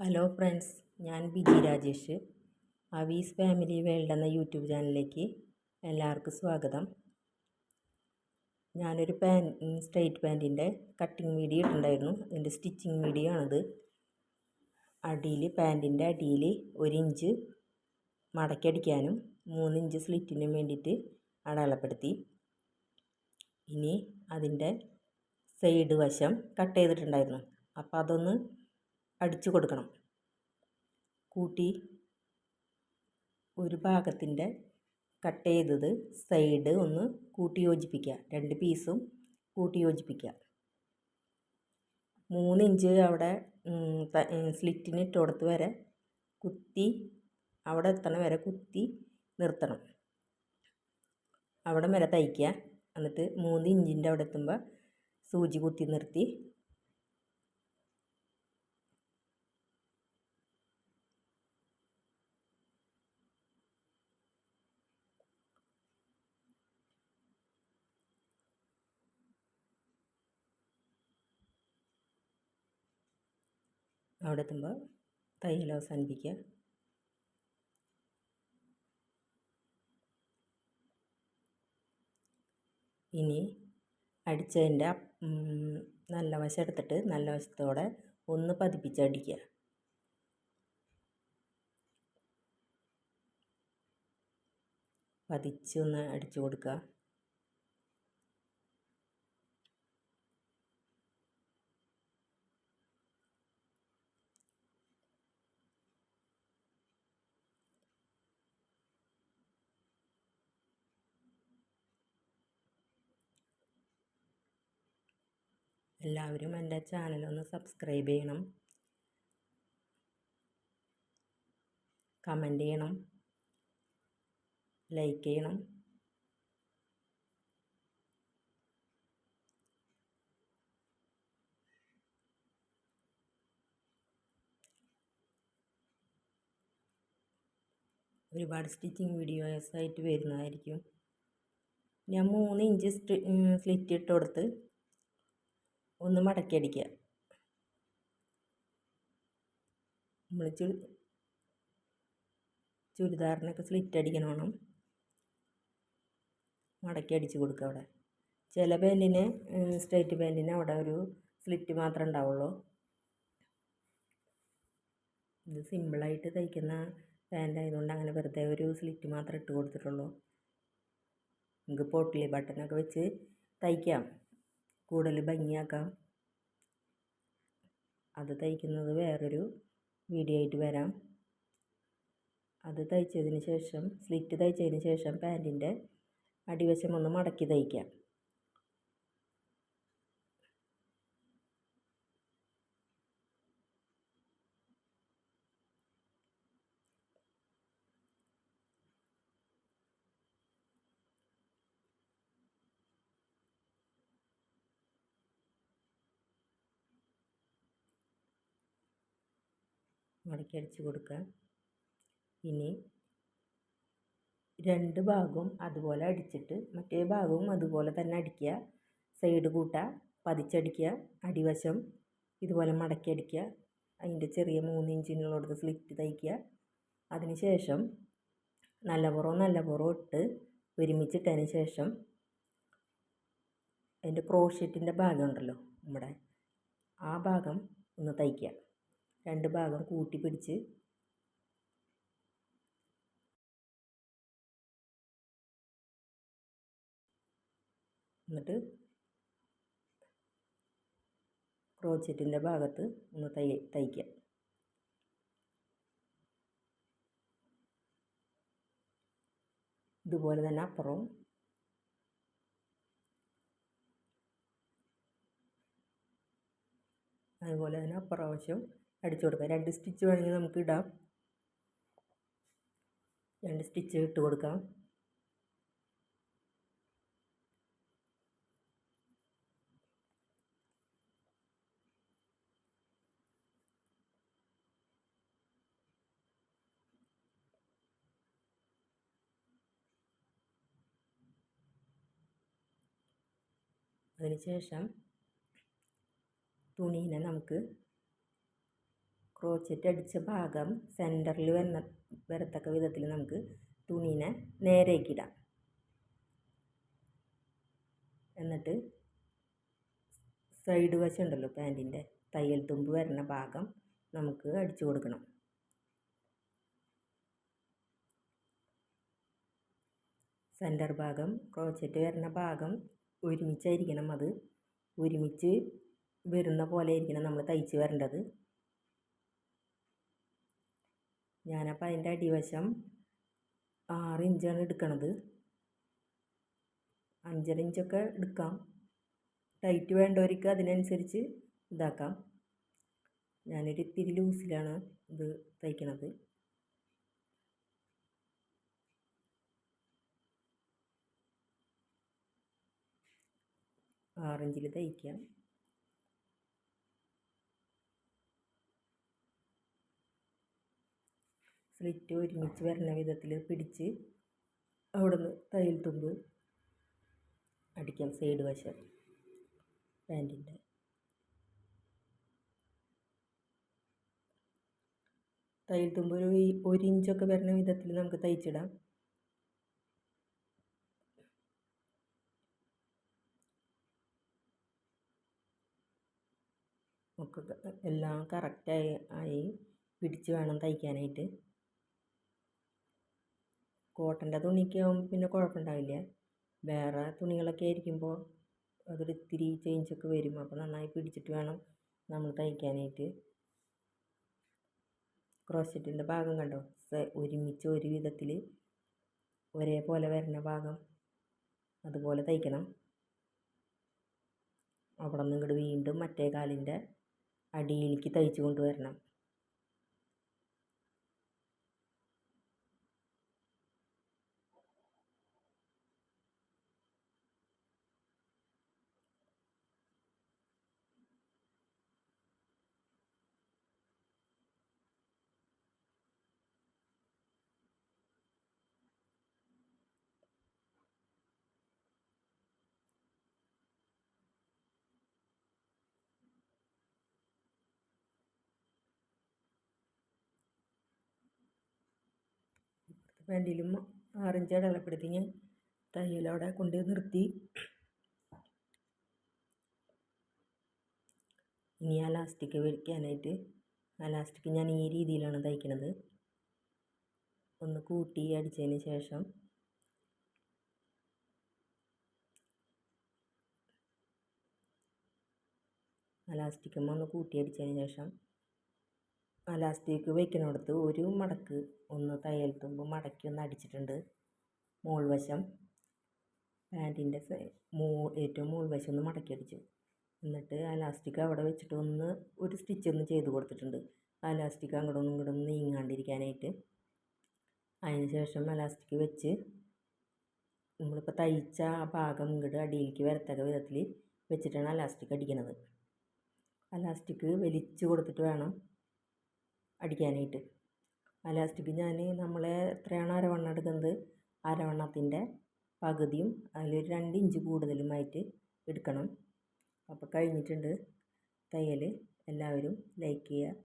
Hello friends ഞാൻ Biji Rajesh. Avees family world എന്ന YouTube ചാനലിലേക്ക് എല്ലാവർക്കും സ്വാഗതം. ഞാനൊരു പാൻ സ്ട്രെയിറ്റ് പാന്റിന്റെ കട്ടിങ് വീഡിയോ ഉണ്ടായിരുന്നു അതിന്റെ സ്റ്റിച്ചിങ് വീഡിയോ ആണത്. അടിയിൽ പാന്റിന്റെ അടിയിൽ ഒരിഞ്ച് മടക്കടിക്കാനും മൂന്നിഞ്ച് സ്ലിറ്റിനും വേണ്ടിയിട്ട് അടയാളപ്പെടുത്തി. ഇനി അതിന്റെ സൈഡ് വശം കട്ട് ചെയ്തിട്ടുണ്ടായിരുന്നു. അപ്പോൾ അതൊന്ന് അടിച്ചു കൊടുക്കണം. കൂട്ടി ഒരു ഭാഗത്തിന്റെ കട്ട് ചെയ്തത് സൈഡ് ഒന്ന് കൂട്ടി യോജിപ്പിക്കുക. രണ്ട് പീസും കൂട്ടി യോജിപ്പിക്കുക. മൂന്ന് ഇഞ്ച് അവിടെ സ്ലിറ്റിന് ഇട്ടടുത്ത് വരെ കുത്തി അവിടെ എത്തണ വരെ കുത്തി നിർത്തണം. അവിടെ വരെ തയ്ക്കുക. എന്നിട്ട് മൂന്ന് ഇഞ്ചിന്റെ അവിടെ എത്തുമ്പോൾ സൂചി കുത്തി നിർത്തി അവിടെ എത്തുമ്പോൾ തയ്യൽ അവസാനിപ്പിക്കുക. ഇനി അടിച്ചതിന്റെ നല്ല വശം എടുത്തിട്ട് നല്ല വശത്തോടെ ഒന്ന് പതിപ്പിച്ചടിക്കുക പതിച്ച് ഒന്ന് അടിച്ചു കൊടുക്കുക. എല്ലാവരും എന്റെ ചാനലൊന്ന് സബ്സ്ക്രൈബ് ചെയ്യണം. കമന്റ് ചെയ്യണം. ലൈക്ക് ചെയ്യണം. ഒരുപാട് സ്റ്റിച്ചിങ് വീഡിയോസ് ആയിട്ട് വരുന്നതായിരിക്കും. ഞാൻ മൂന്ന് ഇഞ്ച് സ്ലിറ്റ് ഇട്ട് കൊടുത്ത് ഒന്ന് മടക്കി അടിക്കുക. നമ്മൾ ചു ചുരിദാറിനൊക്കെ സ്ലിറ്റ് അടിക്കണം മടക്കി അടിച്ച് കൊടുക്കുക അവിടെ. ചില പാന്റിന് സ്ട്രൈറ്റ് പാന്റിന് അവിടെ ഒരു സ്ലിറ്റ് മാത്രമേ ഉണ്ടാവുള്ളൂ. ഇത് സിമ്പിളായിട്ട് തയ്ക്കുന്ന പാന്റ് ആയതുകൊണ്ട് അങ്ങനെ വെറുതെ ഒരു സ്ലിറ്റ് മാത്രമേ ഇട്ട് കൊടുത്തിട്ടുള്ളൂ. നമുക്ക് പോട്ടിലി ബട്ടനൊക്കെ വെച്ച് തയ്ക്കാം. കൂടുതൽ ഭംഗിയാക്കാം. അത് തയ്ക്കുന്നത് വേറൊരു വീഡിയോ ആയിട്ട് വരാം. അത് തയ്ച്ചതിന് ശേഷം സ്ലിറ്റ് തയ്ച്ചതിന് ശേഷം പാന്റിന്റെ അടിവശം ഒന്ന് മടക്കി തയ്ക്കാം. മടക്കി അടിച്ചു കൊടുക്കുക. ഇനി രണ്ട് ഭാഗവും അതുപോലെ അടിച്ചിട്ട് മറ്റേ ഭാഗവും അതുപോലെ തന്നെ അടിക്കുക. സൈഡ് കൂട്ടുക പതിച്ചടിക്കുക അടിവശം ഇതുപോലെ മടക്കി അടിക്കുക അതിന്റെ ചെറിയ മൂന്ന് ഇഞ്ചിനുള്ളടത്ത് സ്ലിറ്റ് തയ്ക്കുക. അതിന് ശേഷം നല്ല പുറവും നല്ല പുറവും ഇട്ട് ഒരുമിച്ചിട്ടതിന് ശേഷം അതിന്റെ ക്രോഷ്യറ്റിന്റെ ഭാഗം ഉണ്ടല്ലോ നമ്മുടെ ആ ഭാഗം ഒന്ന് തയ്ക്കുക. രണ്ട് ഭാഗം കൂട്ടി പിടിച്ച് എന്നിട്ട് ക്രോച്ചറ്റിന്റെ ഭാഗത്ത് ഒന്ന് തൈ തയ്ക്കുക. ഇതുപോലെ തന്നെ അപ്പുറവും അതുപോലെ തന്നെ അപ്പുറവശം അടിച്ചു കൊടുക്കാം. രണ്ട് സ്റ്റിച്ച് വേണമെങ്കിൽ നമുക്ക് ഇടാം. രണ്ട് സ്റ്റിച്ച് ഇട്ട് കൊടുക്കാം. അതിനുശേഷം തുണീനെ നമുക്ക് ക്രോച്ചറ്റ് അടിച്ച ഭാഗം സെന്ററിൽ വരുന്ന വരത്തക്ക വിധത്തിൽ നമുക്ക് തുണീനെ നേരേക്കിടാം എന്നിട്ട് സൈഡ് വശം ഉണ്ടല്ലോ പാന്റിന്റെ തയ്യൽ തുമ്പ് വരുന്ന ഭാഗം നമുക്ക് അടിച്ചു കൊടുക്കണം. സെന്റർ ഭാഗം ക്രോച്ചറ്റ് വരുന്ന ഭാഗം ഒരുമിച്ചായിരിക്കണം അത്. ഒരുമിച്ച് വരുന്ന പോലെ ആയിരിക്കണം നമ്മൾ തയ്ച്ച് വരേണ്ടത്. ഞാനപ്പോൾ അതിന്റെ അടിവശം ആറ് ഇഞ്ചാണ് എടുക്കണത്. അഞ്ചര ഇഞ്ചൊക്കെ എടുക്കാം. ടൈറ്റ് വേണ്ടവർക്ക് അതിനനുസരിച്ച് ഇതാക്കാം. ഞാനൊരു ഇത്തിരി ലൂസിലാണ് ഇത് തയ്ക്കണത്. ആറിഞ്ചിൽ തയ്ക്കാം. സ്ലിറ്റ് ഒരുമിച്ച് വരുന്ന വിധത്തിൽ പിടിച്ച് അവിടെ നിന്ന് തയ്യൽ തുമ്പ് അടിക്കാം സൈഡ് വശം പാന്റിന്റെ. തയ്യൽ തുമ്പ് ഒരു ഒരു ഇഞ്ചൊക്കെ വരുന്ന വിധത്തിൽ നമുക്ക് തയ്ച്ചിടാം. ഒക്കെ എല്ലാം കറക്റ്റായി ആയി പിടിച്ച് വേണം തയ്ക്കാനായിട്ട്. കോട്ടന്റെ തുണിക്ക് ആകുമ്പോൾ പിന്നെ കുഴപ്പമുണ്ടാവില്ല. വേറെ തുണികളൊക്കെ ആയിരിക്കുമ്പോൾ അതൊരു ഇത്തിരി ചേഞ്ചൊക്കെ വരും. അപ്പോൾ നന്നായി പിടിച്ചിട്ട് വേണം നമ്മൾ തയ്ക്കാനായിട്ട്. ക്രോഷറ്റിന്റെ ഭാഗം കണ്ടോ? ഒരുമിച്ച് ഒരു വിധത്തിൽ ഒരേപോലെ വരുന്ന ഭാഗം അതുപോലെ തയ്ക്കണം. അവിടെ നിന്ന് ഇങ്ങോട്ട് വീണ്ടും മറ്റേ കാലിന്റെ അടിയിലേക്ക് തയ്ച്ച് കൊണ്ടുവരണം. പാന്റിലും ആറിഞ്ച് അടയാളപ്പെടുത്തി തയ്യലവിടെ കൊണ്ട് നിർത്തി. ഇനി ആ ലാസ്റ്റിക് വയ്ക്കാനായിട്ട് ആ ലാസ്റ്റിക് ഞാൻ ഈ രീതിയിലാണ് തയ്ക്കുന്നത് ഒന്ന് കൂട്ടി അടിച്ചതിന് ശേഷം ആ ലാസ്റ്റിക്കുമ്പോൾ ഒന്ന് കൂട്ടി അടിച്ചതിന് ശേഷം ആ ലാസ്റ്റിക് വയ്ക്കുന്നിടത്ത് ഒരു മടക്ക് ഒന്ന് തയ്യൽ തുമ്പ് മടക്കി ഒന്ന് അടിച്ചിട്ടുണ്ട്. മോൾ വശം പാന്റിന്റെ മോ ഏറ്റവും മോൾ വശം ഒന്ന് മടക്കി അടിച്ചു. എന്നിട്ട് ആ അവിടെ വെച്ചിട്ട് ഒന്ന് ഒരു സ്റ്റിച്ച് ഒന്ന് ചെയ്ത് കൊടുത്തിട്ടുണ്ട്. ആ ലാസ്റ്റിക് അങ്ങോട്ടൊന്നും ഇങ്ങോട്ടൊന്നും നീങ്ങാണ്ടിരിക്കാനായിട്ട്. അതിന് ശേഷം ആ ലാസ്റ്റിക് വെച്ച് നമ്മളിപ്പോൾ തയ്ച്ച ആ ഭാഗം ഇങ്ങോട്ട് അടിയിലേക്ക് വരത്തക്ക വിധത്തിൽ വെച്ചിട്ടാണ് ആ ലാസ്റ്റിക് അടിക്കുന്നത് ആ ലാസ്റ്റിക് വലിച്ച് കൊടുത്തിട്ട് വേണം അടിക്കാനായിട്ട്. ആ ലാസ്റ്റിക് ഞാൻ നമ്മൾ എത്രയാണോ അരവണ്ണം എടുക്കുന്നത് അരവണ്ണത്തിന്റെ പകുതിയും അതിലൊരു രണ്ട് ഇഞ്ച് കൂടുതലുമായിട്ട് എടുക്കണം. അപ്പോൾ കഴിഞ്ഞിട്ടുണ്ട്. തയ്യൽ എല്ലാവരും ലൈക്ക് ചെയ്യുക.